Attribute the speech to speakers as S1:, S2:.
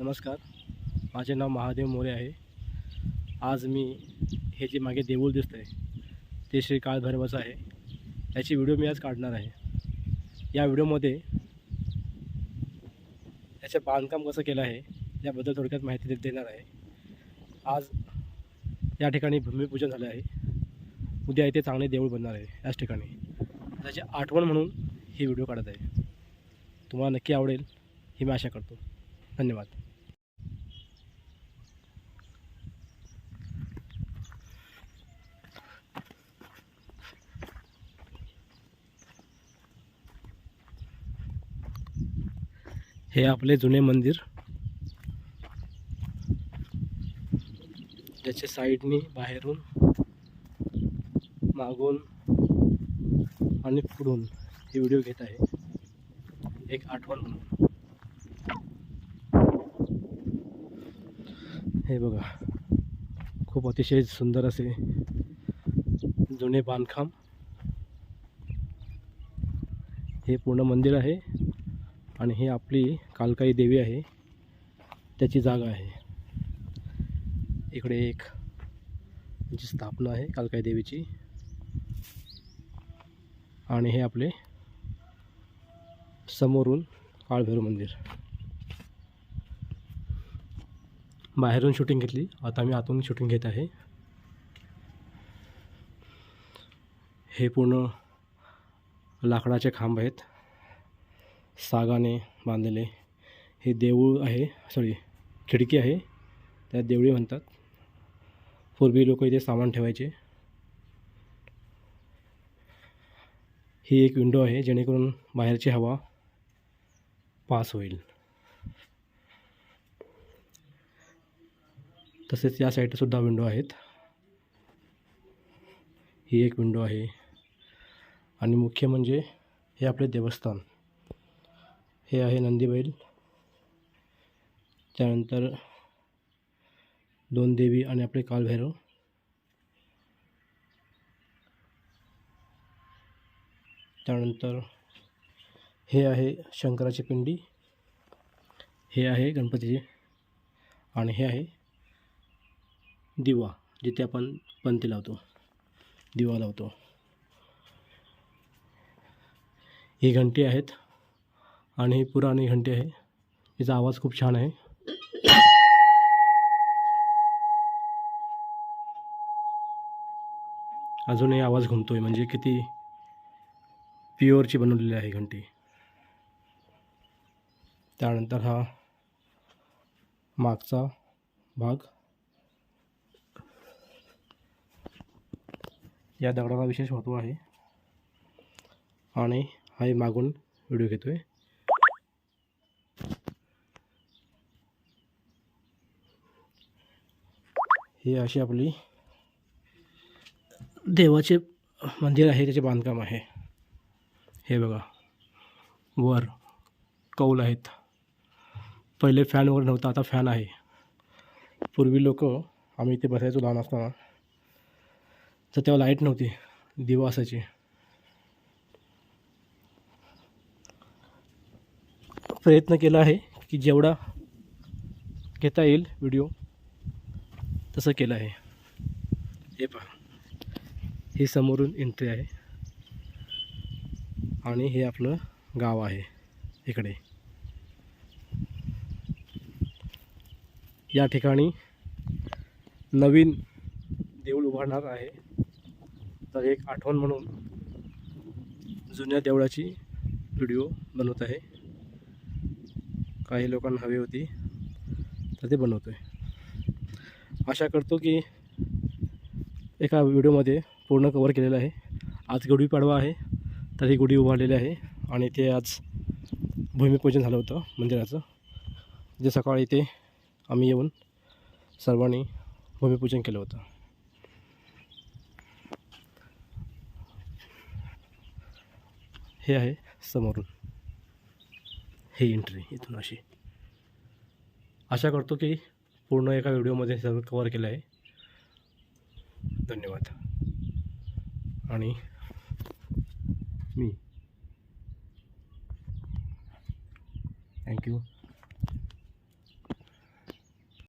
S1: नमस्कार. माझे नाव महादेव मोरे आहे. आज मी हे जे मागे देऊळ दिसतं आहे ते श्री काळभैरवाचं आहे. याची व्हिडिओ मी आज काढणार आहे. या व्हिडिओमध्ये याचं बांधकाम कसं केलं आहे याबद्दल थोडक्यात माहिती देणार आहे. आज या ठिकाणी भूमिपूजन झालं आहे. उद्या इथे चांगले देऊळ बनणार आहे याच ठिकाणी. त्याची आठवण म्हणून ही व्हिडिओ काढत आहे. तुम्हाला नक्की आवडेल ही मी आशा करतो. धन्यवाद. हे आपले जुने मंदिर. त्याच्या साईडनी बाहेरून मागून आणि पुढून हे व्हिडिओ घेत आहे. एक आठवण म्हणून. हे बघा खूप अतिशय सुंदर असे जुने बांधकाम. हे पूर्ण मंदिर आहे. आणि ही आपली कालकाई देवी आहे. त्याची जागा आहे. इकडे एक जी स्थापना आहे कालकाई देवीची. आणि हे आपले समोरून काळभैरव मंदिर. बाहेरून शूटिंग घेतली. आता मी आतून शूटिंग घेत आहे. हे पूर्ण लाकडाचे खांब आहेत. सागाने बांधलेले हे देऊळ आहे सॉरी खिडकी आहे. त्यात देवळी म्हणतात. पूर्वी लोक इथे सामान ठेवायचे. ही एक विंडो आहे जेणेकरून बाहेरची हवा पास होईल. तसेच या साईडसुद्धा विंडो आहेत. ही एक विंडो आहे. आणि मुख्य म्हणजे हे आपले देवस्थान. हे आहे नंदीबैल. त्यानंतर दोन देवी आणि आपले कालभैरव. त्यानंतर हे आहे शंकराची पिंडी. हे आहे गणपतीचे. आणि हे आहे दिवा जिथे आपण पंती लावतो दिवा लावतो. ही घंटी आहेत आणि ही पुराणी घंटी आहे. हिचा आवाज खूप छान आहे. अजूनही आवाज घुमतो आहे म्हणजे किती प्युअरची बनवलेली आहे घंटी. त्यानंतर हा मागचा भाग. या दगडाला विशेष महत्त्व आहे. आणि हा मागून व्हिडिओ घेतो आहे ही अशी आपली देवाचे मंदिर आहे त्याचे बांधकाम आहे. हे बघा. वर कौल आहेत. पहिले फॅनवर नव्हता आता फॅन आहे. पूर्वी लोक आम्ही इथे बसायचो लहान असताना. तर तेव्हा लाइट नव्हती दिवा असायची. प्रयत्न केला आहे की जेवढा घेता येईल व्हिडिओ तसं केलं आहे. हे पहा. ही समोरून एंट्री आहे. आणि हे आपलं गाव आहे इकडे. या ठिकाणी नवीन देऊळ उभारणार आहे. तर एक आठवण म्हणून जुन्या देवळाची व्हिडिओ बनवत आहे. काही लोकांना हवी होती तर ते बनवतो आहे आशा करतो की एका व्हिडिओमध्ये पूर्ण कवर केलेलं आहे. आज गुढीपाडवा आहे तर ही गुढी उभारलेली आहे आणि ते आज भूमिपूजन झालं होतं मंदिराचं. जे सकाळी इथे आम्ही येऊन सर्वांनी भूमिपूजन केलं होतं. हे आहे समोरून. हे एंट्री इथून अशी. आशा करतो की पूर्ण एका व्हिडिओमध्ये सर्व कवर केलं आहे. धन्यवाद. आणि मी. थँक्यू